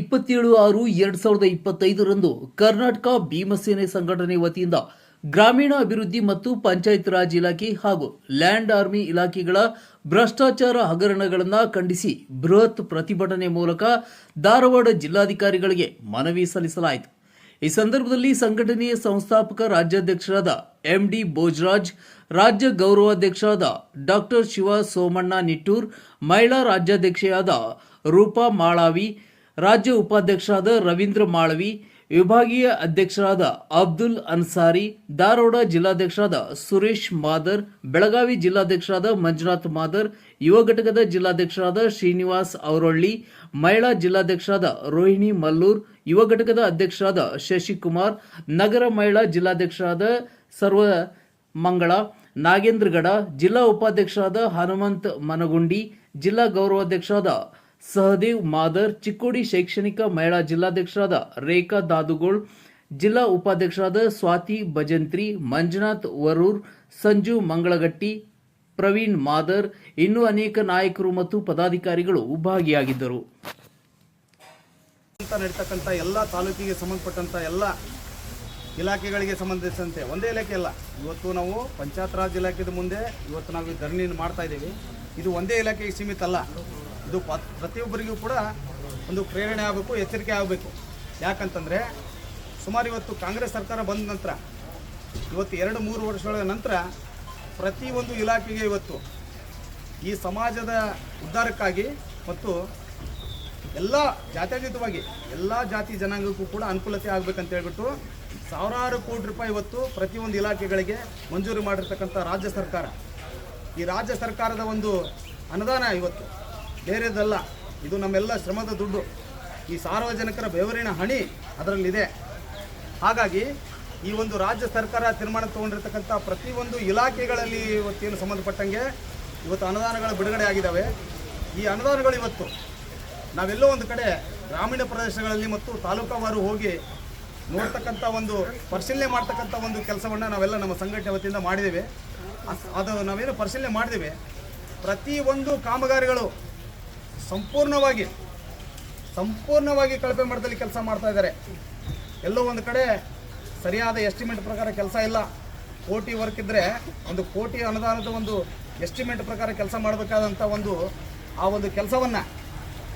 ಇಪ್ಪತ್ತೇಳು ಆರು ಎರಡ್ ಸಾವಿರದ ಇಪ್ಪತ್ತೈದರಂದು ಕರ್ನಾಟಕ ಭೀಮಸೇನೆ ಸಂಘಟನೆ ವತಿಯಿಂದ ಗ್ರಾಮೀಣ ಅಭಿವೃದ್ಧಿ ಮತ್ತು ಪಂಚಾಯತ್ ರಾಜ್ ಇಲಾಖೆ ಹಾಗೂ ಲ್ಯಾಂಡ್ ಆರ್ಮಿ ಇಲಾಖೆಗಳ ಭ್ರಷ್ಟಾಚಾರ ಹಗರಣಗಳನ್ನು ಖಂಡಿಸಿ ಬೃಹತ್ ಪ್ರತಿಭಟನೆ ಮೂಲಕ ಧಾರವಾಡ ಜಿಲ್ಲಾಧಿಕಾರಿಗಳಿಗೆ ಮನವಿ ಸಲ್ಲಿಸಲಾಯಿತು. ಈ ಸಂದರ್ಭದಲ್ಲಿ ಸಂಘಟನೆಯ ಸಂಸ್ಥಾಪಕ ರಾಜ್ಯಾಧ್ಯಕ್ಷರಾದ ಎಂಡಿ ಭೋಜರಾಜ್, ರಾಜ್ಯ ಗೌರವಾಧ್ಯಕ್ಷರಾದ ಡಾಕ್ಟರ್ ಶಿವ ಸೋಮಣ್ಣ ನಿಟ್ಟೂರ್, ಮಹಿಳಾ ರಾಜ್ಯಾಧ್ಯಕ್ಷೆಯಾದ ರೂಪಾ ಮಾಳಾವಿ ರಾಜ್ಯ ಉಪಾಧ್ಯಕ್ಷರಾದ ರವೀಂದ್ರ ಮಾಳವಿ, ವಿಭಾಗೀಯ ಅಧ್ಯಕ್ಷರಾದ ಅಬ್ದುಲ್ ಅನ್ಸಾರಿ, ಧಾರವಾಡ ಜಿಲ್ಲಾಧ್ಯಕ್ಷರಾದ ಸುರೇಶ್ ಮಾದರ್, ಬೆಳಗಾವಿ ಜಿಲ್ಲಾಧ್ಯಕ್ಷರಾದ ಮಂಜುನಾಥ್ ಮಾದರ್, ಯುವ ಘಟಕದ ಜಿಲ್ಲಾಧ್ಯಕ್ಷರಾದ ಶ್ರೀನಿವಾಸ್ ಅವರೊಳ್ಳಿ ಮಹಿಳಾ ಜಿಲ್ಲಾಧ್ಯಕ್ಷರಾದ ರೋಹಿಣಿ ಮಲ್ಲೂರ್, ಯುವ ಘಟಕದ ಅಧ್ಯಕ್ಷರಾದ ಶಶಿಕುಮಾರ್, ನಗರ ಮಹಿಳಾ ಜಿಲ್ಲಾಧ್ಯಕ್ಷರಾದ ಸರ್ವ ಮಂಗಳ ನಾಗೇಂದ್ರಗಡ, ಜಿಲ್ಲಾ ಉಪಾಧ್ಯಕ್ಷರಾದ ಹನುಮಂತ್ ಮನಗುಂಡಿ, ಜಿಲ್ಲಾ ಗೌರವಾಧ್ಯಕ್ಷರಾದ ಸಹದೇವ್ ಮಾದರ್ ಚಿಕ್ಕೋಡಿ ಶೈಕ್ಷಣಿಕ ಮಹಿಳಾ ಜಿಲ್ಲಾಧ್ಯಕ್ಷರಾದ ರೇಖಾ ದಾದುಗೋಳ್, ಜಿಲ್ಲಾ ಉಪಾಧ್ಯಕ್ಷರಾದ ಸ್ವಾತಿ ಭಜಂತ್ರಿ, ಮಂಜುನಾಥ್ ವರೂರ್, ಸಂಜು ಮಂಗಳಗಟ್ಟಿ, ಪ್ರವೀಣ್ ಮಾದರ್ ಇನ್ನೂ ಅನೇಕ ನಾಯಕರು ಮತ್ತು ಪದಾಧಿಕಾರಿಗಳು ಭಾಗಿಯಾಗಿದ್ದರು. ನಡೀತಕ್ಕಂಥ ಎಲ್ಲ ತಾಲೂಕಿಗೆ ಸಂಬಂಧಪಟ್ಟಂಥ ಎಲ್ಲ ಇಲಾಖೆಗಳಿಗೆ ಸಂಬಂಧಿಸಿದಂತೆ ಒಂದೇ ಇಲಾಖೆ ಅಲ್ಲ, ಇವತ್ತು ನಾವು ಪಂಚಾಯತ್ ರಾಜ್ ಇಲಾಖೆದ ಮುಂದೆ ಇವತ್ತು ನಾವು ಧರಣಿಯನ್ನು ಮಾಡ್ತಾ ಇದ್ದೀವಿ. ಇದು ಒಂದೇ ಇಲಾಖೆಗೆ ಸೀಮಿತ ಅಲ್ಲ. ಇದು ಪ್ರತಿಯೊಬ್ಬರಿಗೂ ಕೂಡ ಒಂದು ಪ್ರೇರಣೆ ಆಗಬೇಕು, ಎಚ್ಚರಿಕೆ ಆಗಬೇಕು. ಯಾಕಂತಂದರೆ ಸುಮಾರು ಇವತ್ತು ಕಾಂಗ್ರೆಸ್ ಸರ್ಕಾರ ಬಂದ ನಂತರ, ಇವತ್ತು ಎರಡು ಮೂರು ವರ್ಷಗಳ ನಂತರ ಪ್ರತಿಯೊಂದು ಇಲಾಖೆಗೆ ಇವತ್ತು ಈ ಸಮಾಜದ ಉದ್ಧಾರಕ್ಕಾಗಿ ಮತ್ತು ಎಲ್ಲ ಜಾತ್ಯತೀತವಾಗಿ ಎಲ್ಲ ಜಾತಿ ಜನಾಂಗಕ್ಕೂ ಕೂಡ ಅನುಕೂಲತೆ ಆಗಬೇಕಂತ ಹೇಳ್ಬಿಟ್ಟು ಸಾವಿರಾರು ಕೋಟಿ ರೂಪಾಯಿ ಇವತ್ತು ಪ್ರತಿಯೊಂದು ಇಲಾಖೆಗಳಿಗೆ ಮಂಜೂರು ಮಾಡಿರ್ತಕ್ಕಂಥ ರಾಜ್ಯ ಸರ್ಕಾರ. ಈ ರಾಜ್ಯ ಸರ್ಕಾರದ ಒಂದು ಅನುದಾನ ಇವತ್ತು. ಬೇರೆದಲ್ಲ. ಇದು ನಮ್ಮೆಲ್ಲ ಶ್ರಮದ ದುಡ್ಡು. ಈ ಸಾರ್ವಜನಿಕರ ಬೆವರಿನ ಹಣಿ ಅದರಲ್ಲಿದೆ. ಹಾಗಾಗಿ ಈ ಒಂದು ರಾಜ್ಯ ಸರ್ಕಾರ ತೀರ್ಮಾನ ತಗೊಂಡಿರ್ತಕ್ಕಂಥ ಪ್ರತಿಯೊಂದು ಇಲಾಖೆಗಳಲ್ಲಿ ಇವತ್ತೇನು ಸಂಬಂಧಪಟ್ಟಂಗೆ ಇವತ್ತು ಅನುದಾನಗಳು ಬಿಡುಗಡೆ ಆಗಿದ್ದಾವೆ. ಈ ಅನುದಾನಗಳು ಇವತ್ತು ನಾವೆಲ್ಲೋ ಒಂದು ಕಡೆ ಗ್ರಾಮೀಣ ಪ್ರದೇಶಗಳಲ್ಲಿ ಮತ್ತು ತಾಲೂಕಾವಾರು ಹೋಗಿ ನೋಡ್ತಕ್ಕಂಥ ಒಂದು ಪರಿಶೀಲನೆ ಮಾಡ್ತಕ್ಕಂಥ ಒಂದು ಕೆಲಸವನ್ನು ನಾವೆಲ್ಲ ನಮ್ಮ ಸಂಘಟನೆ ವತಿಯಿಂದ ಮಾಡಿದ್ದೇವೆ. ಅದು ನಾವೇನು ಪರಿಶೀಲನೆ ಮಾಡಿದ್ದೇವೆ. ಪ್ರತಿ ಒಂದು ಕಾಮಗಾರಿಗಳು ಸಂಪೂರ್ಣವಾಗಿ ಸಂಪೂರ್ಣವಾಗಿ ಕಳಪೆ ಮಟ್ಟದಲ್ಲಿ ಕೆಲಸ ಮಾಡ್ತಾ ಇದ್ದಾರೆ. ಎಲ್ಲೋ ಒಂದು ಕಡೆ ಸರಿಯಾದ ಎಸ್ಟಿಮೇಟ್ ಪ್ರಕಾರ ಕೆಲಸ ಇಲ್ಲ. ಕೋಟಿ ವರ್ಕ್ ಇದ್ದರೆ ಒಂದು ಕೋಟಿ ಅನುದಾನದ ಒಂದು ಎಸ್ಟಿಮೇಟ್ ಪ್ರಕಾರ ಕೆಲಸ ಮಾಡಬೇಕಾದಂಥ ಒಂದು, ಆ ಒಂದು ಕೆಲಸವನ್ನು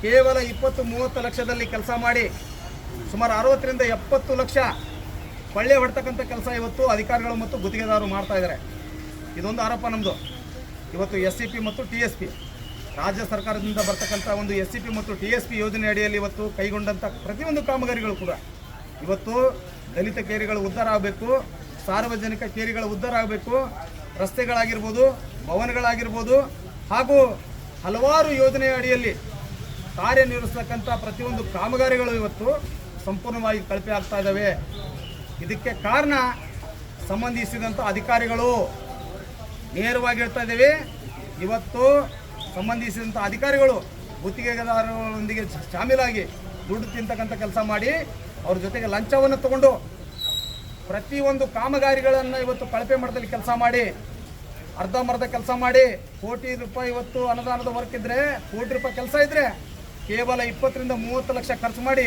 ಕೇವಲ ಇಪ್ಪತ್ತು ಮೂವತ್ತು ಲಕ್ಷದಲ್ಲಿ ಕೆಲಸ ಮಾಡಿ ಸುಮಾರು ಅರವತ್ತರಿಂದ ಎಪ್ಪತ್ತು ಲಕ್ಷ ಕೊಳ್ಳೆ ಹೊಡ್ತಕ್ಕಂಥ ಕೆಲಸ ಇವತ್ತು ಅಧಿಕಾರಿಗಳು ಮತ್ತು ಗುತ್ತಿಗೆದಾರರು ಮಾಡ್ತಾ ಇದ್ದಾರೆ. ಇದೊಂದು ಆರೋಪ ನಮ್ಮದು ಇವತ್ತು ಎಸ್ ಮತ್ತು ಟಿ ರಾಜ್ಯ ಸರ್ಕಾರದಿಂದ ಬರ್ತಕ್ಕಂಥ ಒಂದು ಎಸ್ ಸಿ ಪಿ ಮತ್ತು ಟಿ ಎಸ್ ಪಿ ಯೋಜನೆ ಅಡಿಯಲ್ಲಿ ಇವತ್ತು ಕೈಗೊಂಡಂಥ ಪ್ರತಿಯೊಂದು ಕಾಮಗಾರಿಗಳು ಕೂಡ. ಇವತ್ತು ದಲಿತ ಕೇರಿಗಳು ಉದ್ಧಾರ ಆಗಬೇಕು, ಸಾರ್ವಜನಿಕ ಕೇರಿಗಳು ಉದ್ಧಾರ ಆಗಬೇಕು, ರಸ್ತೆಗಳಾಗಿರ್ಬೋದು, ಭವನಗಳಾಗಿರ್ಬೋದು, ಹಾಗೂ ಹಲವಾರು ಯೋಜನೆಯ ಅಡಿಯಲ್ಲಿ ಕಾರ್ಯನಿರ್ವಹಿಸ್ತಕ್ಕಂಥ ಪ್ರತಿಯೊಂದು ಕಾಮಗಾರಿಗಳು ಇವತ್ತು ಸಂಪೂರ್ಣವಾಗಿ ಕಳಪೆ ಆಗ್ತಾ ಇದ್ದಾವೆ ಇದಕ್ಕೆ ಕಾರಣ ಸಂಬಂಧಿಸಿದಂಥ ಅಧಿಕಾರಿಗಳು ನೇರವಾಗಿ ಹೇಳ್ತಾ ಇದ್ದೇವೆ ಇವತ್ತು ಸಂಬಂಧಿಸಿದಂಥ ಅಧಿಕಾರಿಗಳು ಗುತ್ತಿಗೆದಾರರೊಂದಿಗೆ ಶಾಮೀಲಾಗಿ ದುಡ್ಡು ತಿಂತಕ್ಕಂಥ ಕೆಲಸ ಮಾಡಿ ಅವ್ರ ಜೊತೆಗೆ ಲಂಚವನ್ನು ತಗೊಂಡು ಪ್ರತಿಯೊಂದು ಕಾಮಗಾರಿಗಳನ್ನು ಇವತ್ತು ಕಳಪೆ ಮಟ್ಟದಲ್ಲಿ ಕೆಲಸ ಮಾಡಿ ಅರ್ಧಂಬರ್ಧ ಕೆಲಸ ಮಾಡಿ, ಕೋಟಿ ರೂಪಾಯಿ ಇವತ್ತು ಅನುದಾನದ ವರ್ಕ್ ಇದ್ದರೆ ಕೋಟಿ ರೂಪಾಯಿ ಕೆಲಸ ಇದ್ದರೆ ಕೇವಲ ಇಪ್ಪತ್ತರಿಂದ ಮೂವತ್ತು ಲಕ್ಷ ಖರ್ಚು ಮಾಡಿ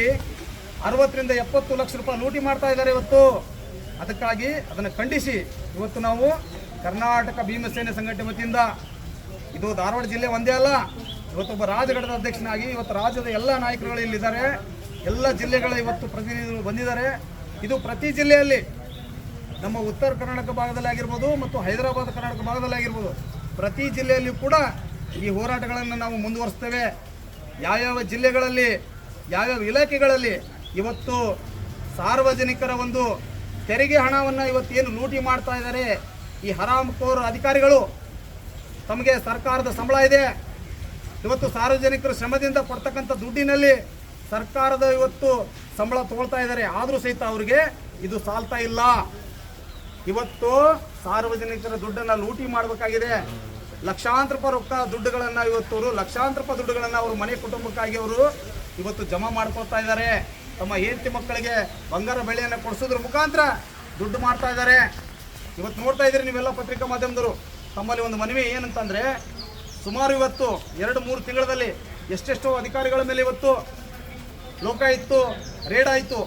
ಅರವತ್ತರಿಂದ ಎಪ್ಪತ್ತು ಲಕ್ಷ ರೂಪಾಯಿ ಲೂಟಿ ಮಾಡ್ತಾ ಇದ್ದಾರೆ ಇವತ್ತು. ಅದಕ್ಕಾಗಿ ಅದನ್ನು ಖಂಡಿಸಿ ಇವತ್ತು ನಾವು ಕರ್ನಾಟಕ ಭೀಮಸೇನೆ ಸಂಘಟನೆ ವತಿಯಿಂದ ಇದು ಧಾರವಾಡ ಜಿಲ್ಲೆ ಒಂದೇ ಅಲ್ಲ. ಇವತ್ತೊಬ್ಬ ರಾಜಘಟದ ಅಧ್ಯಕ್ಷನಾಗಿ ಇವತ್ತು ರಾಜ್ಯದ ಎಲ್ಲ ನಾಯಕರುಗಳು ಇಲ್ಲಿದ್ದಾರೆ. ಎಲ್ಲ ಜಿಲ್ಲೆಗಳ ಇವತ್ತು ಪ್ರತಿನಿಧಿಗಳು ಬಂದಿದ್ದಾರೆ. ಇದು ಪ್ರತಿ ಜಿಲ್ಲೆಯಲ್ಲಿ ನಮ್ಮ ಉತ್ತರ ಕರ್ನಾಟಕ ಭಾಗದಲ್ಲಿ ಆಗಿರ್ಬೋದು ಮತ್ತು ಹೈದರಾಬಾದ್ ಕರ್ನಾಟಕ ಭಾಗದಲ್ಲಿ ಆಗಿರ್ಬೋದು ಪ್ರತಿ ಜಿಲ್ಲೆಯಲ್ಲಿ ಕೂಡ ಈ ಹೋರಾಟಗಳನ್ನು ನಾವು ಮುಂದುವರಿಸ್ತೇವೆ. ಯಾವ್ಯಾವ ಜಿಲ್ಲೆಗಳಲ್ಲಿ, ಯಾವ್ಯಾವ ಇಲಾಖೆಗಳಲ್ಲಿ ಇವತ್ತು ಸಾರ್ವಜನಿಕರ ಒಂದು ತೆರಿಗೆ ಹಣವನ್ನು ಇವತ್ತು ಏನು ಲೂಟಿ ಮಾಡ್ತಾ ಇದ್ದಾರೆ, ಈ ಹರಾಮ್ಖೋರ್ ಅಧಿಕಾರಿಗಳು ತಮಗೆ ಸರ್ಕಾರದ ಸಂಬಳ ಇದೆ. ಇವತ್ತು ಸಾರ್ವಜನಿಕರು ಶ್ರಮದಿಂದ ಕೊಡ್ತಕ್ಕಂಥ ದುಡ್ಡಿನಲ್ಲಿ ಸರ್ಕಾರದ ಇವತ್ತು ಸಂಬಳ ತಗೊಳ್ತಾ ಇದ್ದಾರೆ. ಆದರೂ ಸಹಿತ ಅವರಿಗೆ ಇದು ಸಾಲ್ತಾ ಇಲ್ಲ. ಇವತ್ತು ಸಾರ್ವಜನಿಕರ ದುಡ್ಡನ್ನು ಲೂಟಿ ಮಾಡಬೇಕಾಗಿದೆ. ಲಕ್ಷಾಂತರ ರೂಪಾಯಿ ರೊಕ್ಕ ದುಡ್ಡುಗಳನ್ನು ಇವತ್ತು ಅವರು, ಲಕ್ಷಾಂತರ ರೂಪಾಯಿ ದುಡ್ಡುಗಳನ್ನು ಅವರು ಮನೆ ಕುಟುಂಬಕ್ಕಾಗಿ ಅವರು ಇವತ್ತು ಜಮಾ ಮಾಡ್ಕೊಳ್ತಾ ಇದ್ದಾರೆ. ತಮ್ಮ ಹೆಂಡತಿ ಮಕ್ಕಳಿಗೆ ಬಂಗಾರ ಬೆಳೆಯನ್ನು ಕೊಡಿಸೋದ್ರ ಮುಖಾಂತರ ದುಡ್ಡು ಮಾಡ್ತಾ ಇದ್ದಾರೆ. ಇವತ್ತು ನೋಡ್ತಾ ಇದ್ದೀರಿ ನೀವೆಲ್ಲ ಪತ್ರಿಕಾ ಮಾಧ್ಯಮದವರು. ತಮ್ಮಲ್ಲಿ ಒಂದು ಮನವಿ ಏನಂತಂದರೆ ಸುಮಾರು ಇವತ್ತು ಎರಡು ಮೂರು ತಿಂಗಳಲ್ಲಿ ಎಷ್ಟೆಷ್ಟೋ ಅಧಿಕಾರಿಗಳ ಮೇಲೆ ಇವತ್ತು ಲೋಕಾಯಿತು ರೇಡ್ ಆಯಿತು.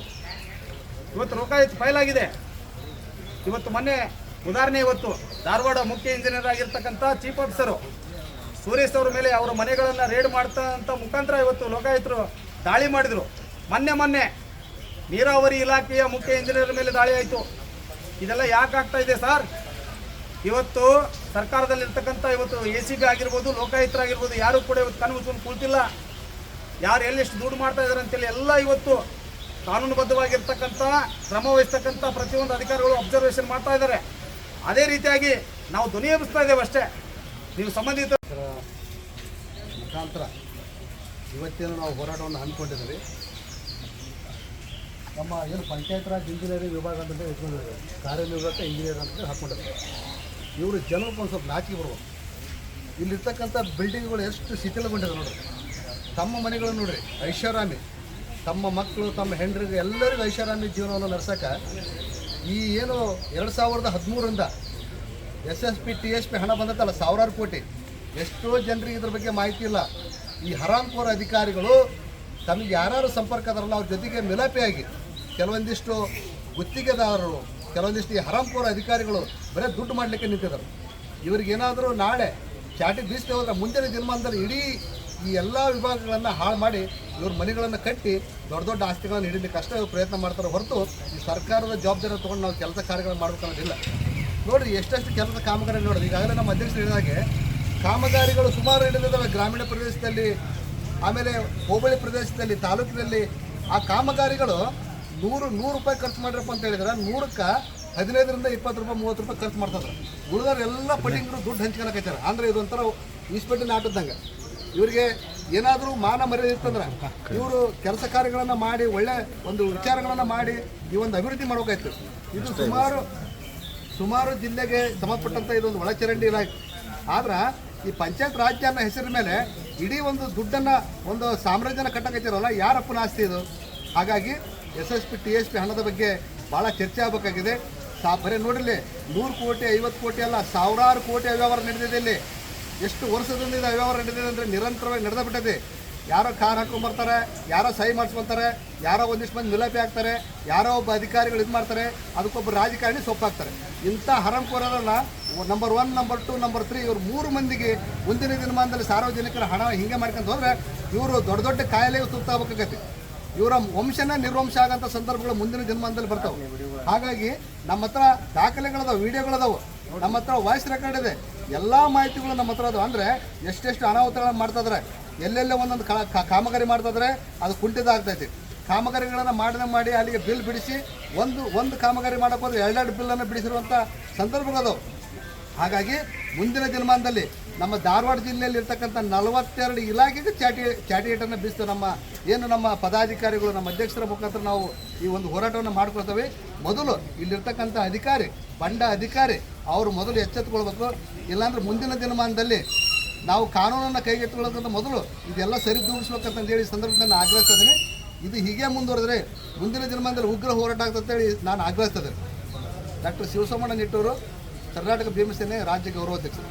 ಇವತ್ತು ಲೋಕಾಯುಕ್ತ ಫೈಲ್ ಆಗಿದೆ. ಇವತ್ತು ಮೊನ್ನೆ ಉದಾಹರಣೆ ಇವತ್ತು. ಧಾರವಾಡ ಮುಖ್ಯ ಇಂಜಿನಿಯರ್ ಆಗಿರ್ತಕ್ಕಂಥ ಚೀಫ್ ಆಫೀಸರು ಸುರೇಶ್ ಅವ್ರ ಮೇಲೆ ಅವರ ಮನೆಗಳನ್ನು ರೇಡ್ ಮಾಡ್ತಾ ಮುಖಾಂತರ ಇವತ್ತು ಲೋಕಾಯುಕ್ತರು ದಾಳಿ ಮಾಡಿದರು. ಮೊನ್ನೆ ಮೊನ್ನೆ ನೀರಾವರಿ ಇಲಾಖೆಯ ಮುಖ್ಯ ಇಂಜಿನಿಯರ್ ಮೇಲೆ ದಾಳಿ ಆಯಿತು. ಇದೆಲ್ಲ ಯಾಕೆ ಆಗ್ತಾ ಇದೆ ಸರ್? ಇವತ್ತು ಸರ್ಕಾರದಲ್ಲಿರ್ತಕ್ಕಂಥ ಇವತ್ತು ಎ ಸಿ ಬಿ ಆಗಿರ್ಬೋದು ಲೋಕಾಯುಕ್ತರಾಗಿರ್ಬೋದು ಯಾರು ಕೂಡ ಇವತ್ತು ಕಣ್ಣು ಮುಚ್ಕೊಂಡು ಯಾರು ಎಲ್ಲೆಷ್ಟು ದುಡ್ಡು ಮಾಡ್ತಾ ಇದ್ದಾರೆ ಅಂತೇಳಿ ಎಲ್ಲ ಇವತ್ತು ಕಾನೂನುಬದ್ಧವಾಗಿರ್ತಕ್ಕಂಥ, ಕ್ರಮ ವಹಿಸ್ತಕ್ಕಂಥ ಪ್ರತಿಯೊಂದು ಅಧಿಕಾರಿಗಳು ಅಬ್ಸರ್ವೇಷನ್ ಮಾಡ್ತಾ ಇದ್ದಾರೆ ಅದೇ ರೀತಿಯಾಗಿ ನಾವು ಧ್ವನಿ ಎಬ್ಬಿಸ್ತಾ ಇದ್ದೇವೆ ಅಷ್ಟೇ. ನೀವು ಸಂಬಂಧಿತ ಮುಖಾಂತರ ಇವತ್ತೇನು ನಾವು ಹೋರಾಟವನ್ನು ಹಮ್ಮಿಕೊಂಡಿದ್ದೀವಿ. ನಮ್ಮ ಏನು ಪಂಚಾಯತ್ ರಾಜ್ ಇಂಜಿನಿಯರಿಂಗ್ ವಿಭಾಗ ಅಂತ ಇಟ್ಕೊಂಡಿದ್ದಾರೆ ಕಾರ್ಯನಿರ್ವಾಹಕ ಇಂಜಿನಿಯರ್ ಅಂತ ಹಾಕ್ಕೊಂಡಿದ್ದಾರೆ ಇವರು ಜನಕ್ಕೆ ಒಂದು ಸ್ವಲ್ಪ ನಾಚಿಕೆ ಬರ್ಬೋದು ಇಲ್ಲಿರ್ತಕ್ಕಂಥ ಬಿಲ್ಡಿಂಗ್ಗಳು ಎಷ್ಟು ಶಿಥಿಲಗೊಂಡಿದೆ ನೋಡ್ರಿ. ತಮ್ಮ ಮನೆಗಳು ನೋಡ್ರಿ, ಐಷಾರಾಮಿ. ತಮ್ಮ ಮಕ್ಕಳು, ತಮ್ಮ ಹೆಂಡ್ರಿಗೆ ಎಲ್ಲರಿಗೂ ಐಷಾರಾಮಿ ಜೀವನವನ್ನು ನಡೆಸೋಕೆ ಈ ಏನು ಎರಡು ಸಾವಿರದ ಹದಿಮೂರರಿಂದ S S P, T S P ಹಣ ಬಂದತ್ತಲ್ಲ, ಸಾವಿರಾರು ಕೋಟಿ. ಎಷ್ಟೋ ಜನರಿಗೆ ಇದ್ರ ಬಗ್ಗೆ ಮಾಹಿತಿ ಇಲ್ಲ. ಈ ಹರಾಂಪುರ ಅಧಿಕಾರಿಗಳು ತಮಗೆ ಯಾರು ಸಂಪರ್ಕ ಅದಾರಲ್ಲ ಅವ್ರ ಜೊತೆಗೆ ಮಿಲಾಪಿಯಾಗಿ ಕೆಲವೊಂದಿಷ್ಟು ಗುತ್ತಿಗೆದಾರರು ಕೆಲವೊಂದಿಷ್ಟು ಈ ಅಧಿಕಾರಿಗಳು ಬರೀ ದುಡ್ಡು ಮಾಡಲಿಕ್ಕೆ ನಿಂತಿದ್ದಾರೆ. ಇವ್ರಿಗೇನಾದರೂ ನಾಳೆ ಚಾಟಿ ಬೀಸದೆ ಹೋದ್ರೆ ಮುಂದಿನ ದಿನಮಾನದಲ್ಲಿ ಇಡೀ ಈ ಎಲ್ಲ ವಿಭಾಗಗಳನ್ನು ಹಾಳು ಮಾಡಿ ಇವ್ರ ಮನೆಗಳನ್ನು ಕಟ್ಟಿ ದೊಡ್ಡ ದೊಡ್ಡ ಆಸ್ತಿಗಳನ್ನು ಹಿಡಿಲಿಕ್ಕೆ ಅಷ್ಟೇ ಪ್ರಯತ್ನ ಮಾಡ್ತಾರೆ ಹೊರತು ಈ ಸರ್ಕಾರದ ಜವಾಬ್ದಾರಿ ತೊಗೊಂಡು ನಾವು ಕೆಲಸ ಕಾರ್ಯಗಳನ್ನು ಮಾಡ್ಬೇಕನ್ನೋದಿಲ್ಲ ನೋಡಿರಿ, ಎಷ್ಟೆಷ್ಟು ಕೆಲಸ ಕಾಮಗಾರಿ ನೋಡೋದು ಈಗಾಗಲೇ ನಮ್ಮ ಅಧ್ಯಕ್ಷರು ಹೇಳಿದಾಗೆ ಕಾಮಗಾರಿಗಳು ಸುಮಾರು ಹಿಡಿದಿದ್ದಾವೆ ಗ್ರಾಮೀಣ ಪ್ರದೇಶದಲ್ಲಿ, ಆಮೇಲೆ ಹೋಬಳಿ ಪ್ರದೇಶದಲ್ಲಿ, ತಾಲೂಕಿನಲ್ಲಿ ಆ ಕಾಮಗಾರಿಗಳು ನೂರು ನೂರು ರೂಪಾಯಿ ಖರ್ಚು ಮಾಡಿರಪ್ಪ ಅಂತ ಹೇಳಿದ್ರೆ ನೂರಕ್ಕೆ ಹದಿನೈದರಿಂದ ಇಪ್ಪತ್ತು ರೂಪಾಯಿ ಮೂವತ್ತು ರೂಪಾಯಿ ಖರ್ಚು ಮಾಡ್ತಾರೆ ಉಳಿದವ್ರು ಎಲ್ಲ ಪಟ್ಟಿಂಗರು ದುಡ್ಡು ಹಂಚ್ಕೊಳಕೈತಾರೆ ಅಂದ್ರೆ ಇದೊಂಥರ ಈಸ್ಪೆಟ್ಟಿನ ಆಟದಂಗೆ ಇವರಿಗೆ ಏನಾದರೂ ಮಾನ ಮರ್ಯಾದೆ ಇತ್ತಂದ್ರೆ ಇವರು ಕೆಲಸ ಕಾರ್ಯಗಳನ್ನು ಮಾಡಿ ಒಳ್ಳೆ ಒಂದು ವಿಚಾರಗಳನ್ನು ಮಾಡಿ ಈ ಒಂದು ಅಭಿವೃದ್ಧಿ ಮಾಡ್ಬೇಕಾಯ್ತು. ಇದು ಸುಮಾರು ಸುಮಾರು ಜಿಲ್ಲೆಗೆ ಸಂಬಂಧಪಟ್ಟಂಥ ಇದೊಂದು ಒಳಚರಂಡಿ ಇಲಾಖೆ. ಆದ್ರೆ ಈ ಪಂಚಾಯತ್ ರಾಜ್ಯ ಅನ್ನೋ ಹೆಸರಿನ ಮೇಲೆ ಇಡೀ ಒಂದು ದುಡ್ಡನ್ನು ಒಂದು ಸಾಮ್ರಾಜ್ಯನ ಕಟ್ಟಕತ್ತಿರಲ್ಲ ಯಾರಪ್ಪನ ಆಸ್ತಿ ಇದು? ಹಾಗಾಗಿ S S P, T S P ಹಣದ ಬಗ್ಗೆ ಭಾಳ ಚರ್ಚೆ ಆಗಬೇಕಾಗಿದೆ. ಸಾ, ಬರೀ ನೋಡಿರಲಿ ನೂರು ಕೋಟಿ, ಐವತ್ತು ಕೋಟಿ ಅಲ್ಲ, ಸಾವಿರಾರು ಕೋಟಿ ಅವ್ಯವಹಾರ ನಡೆದಿದೆ ಇಲ್ಲಿ. ಎಷ್ಟು ವರ್ಷದಿಂದ ಇದು ಅವ್ಯವಹಾರ ನಡೆದಿದೆ ಅಂದರೆ ನಿರಂತರವಾಗಿ ನಡೆದ ಬಿಟ್ಟಿದೆ. ಯಾರೋ ಕಾರ್ ಹಾಕೊಂಡ್ಬರ್ತಾರೆ ಯಾರೋ ಸಹಿ ಮಾಡಿಸ್ಕೊಂತಾರೆ ಯಾರೋ ಒಂದಿಷ್ಟು ಮಂದಿ ನಿಲಪಿ ಆಗ್ತಾರೆ, ಯಾರೋ ಒಬ್ಬ ಅಧಿಕಾರಿಗಳು ಇದು ಮಾಡ್ತಾರೆ, ಅದಕ್ಕೊಬ್ಬ ರಾಜಕಾರಣಿ ಸೊಪ್ಪಾಗ್ತಾರೆ. ಇಂಥ ಹರಂಕೋರಲ್ಲ number one number two number three ಇವರು ಮೂರು ಮಂದಿಗೆ ಮುಂದಿನ ದಿನಮಾನದಲ್ಲಿ ಸಾರ್ವಜನಿಕರ ಹಣ ಹಿಂಗೆ ಮಾಡ್ಕೊಂಡು ಹೋದ್ರೆ ಇವರು ದೊಡ್ಡ ದೊಡ್ಡ ಕಾಯಿಲೆಗೆ ತುತ್ತಾಗಬೇಕಾಗತ್ತೆ. ಇವರ ವಂಶನ ನಿರ್ವಂಶ ಆಗಂತ ಸಂದರ್ಭಗಳು ಮುಂದಿನ ದಿನಮಾನದಲ್ಲಿ ಬರ್ತಾವೆ. ಹಾಗಾಗಿ ನಮ್ಮ ಹತ್ರ ದಾಖಲೆಗಳದಾವೆ ವಿಡಿಯೋಗಳದಾವ ನಮ್ಮ ಹತ್ರ ವಾಯ್ಸ್ ರೆಕಾರ್ಡ್ ಇದೆ. ಎಲ್ಲ ಮಾಹಿತಿಗಳು ನಮ್ಮ ಹತ್ರ ಅದಾವೆ. ಅಂದರೆ ಎಷ್ಟೆಷ್ಟು ಅನಾಹುತಗಳನ್ನ ಮಾಡ್ತಾ ಇದ್ರೆ. ಎಲ್ಲೆಲ್ಲೇ ಒಂದೊಂದು ಕಾಮಗಾರಿ ಮಾಡ್ತಾ ಇದ್ರೆ. ಅದು ಕುಂಠಿತ ಆಗ್ತೈತಿ ಕಾಮಗಾರಿಗಳನ್ನು ಮಾಡದೆ ಮಾಡಿ ಅಲ್ಲಿಗೆ ಬಿಲ್ ಬಿಡಿಸಿ ಒಂದು ಒಂದು ಕಾಮಗಾರಿ ಮಾಡಕ್ಕೆ ಹೋದ್ರೆ ಎರಡೆರಡು ಬಿಲ್ಲನ್ನು ಬಿಡಿಸಿರುವಂಥ ಸಂದರ್ಭಗಳದಾವೆ ಹಾಗಾಗಿ ಮುಂದಿನ ದಿನಮಾನದಲ್ಲಿ ನಮ್ಮ ಧಾರವಾಡ ಜಿಲ್ಲೆಯಲ್ಲಿ ಇರ್ತಕ್ಕಂಥ ನಲವತ್ತೆರಡು ಇಲಾಖೆಗೆ ಚಾಟಿ ಚಾಟಿಯೇಟನ್ನು ಬೀಸ್ತು ನಮ್ಮ, ಏನು ನಮ್ಮ ಪದಾಧಿಕಾರಿಗಳು, ನಮ್ಮ ಅಧ್ಯಕ್ಷರ ಮುಖಾಂತರ ನಾವು ಈ ಒಂದು ಹೋರಾಟವನ್ನು ಮಾಡ್ಕೊಳ್ತೇವೆ. ಮೊದಲು ಇಲ್ಲಿರ್ತಕ್ಕಂಥ ಅಧಿಕಾರಿ, ಬಂಡ ಅಧಿಕಾರಿ, ಅವರು ಮೊದಲು ಎಚ್ಚೆತ್ತುಕೊಳ್ಬೇಕು. ಇಲ್ಲಾಂದ್ರೆ ಮುಂದಿನ ದಿನಮಾನದಲ್ಲಿ ನಾವು ಕಾನೂನನ್ನು ಕೈಗೆತ್ತಿಕೊಳ್ಳೋದಕ್ಕಿಂತ ಮೊದಲು ಇದೆಲ್ಲ ಸರಿದೂಗಿಸ್ಬೇಕಂತ ಹೇಳಿ ಸಂದರ್ಭದಲ್ಲಿ ನಾನು ಆಗ್ರಹಿಸ್ತಾ ಇದ್ದೀನಿ ಇದು ಹೀಗೆ ಮುಂದುವರೆದ್ರೆ ಮುಂದಿನ ದಿನಮಾನದಲ್ಲಿ ಉಗ್ರ ಹೋರಾಟ ಆಗ್ತಂತೇಳಿ ನಾನು ಆಗ್ರಹಿಸ್ತಾ ಇದ್ದೀನಿ ಡಾಕ್ಟರ್ ಶಿವಸೋಮಣ್ಣ ನಿಟ್ಟೂರು, ಕರ್ನಾಟಕ ಭೀಮಸೇನೆ ರಾಜ್ಯ ಗೌರವಾಧ್ಯಕ್ಷರು.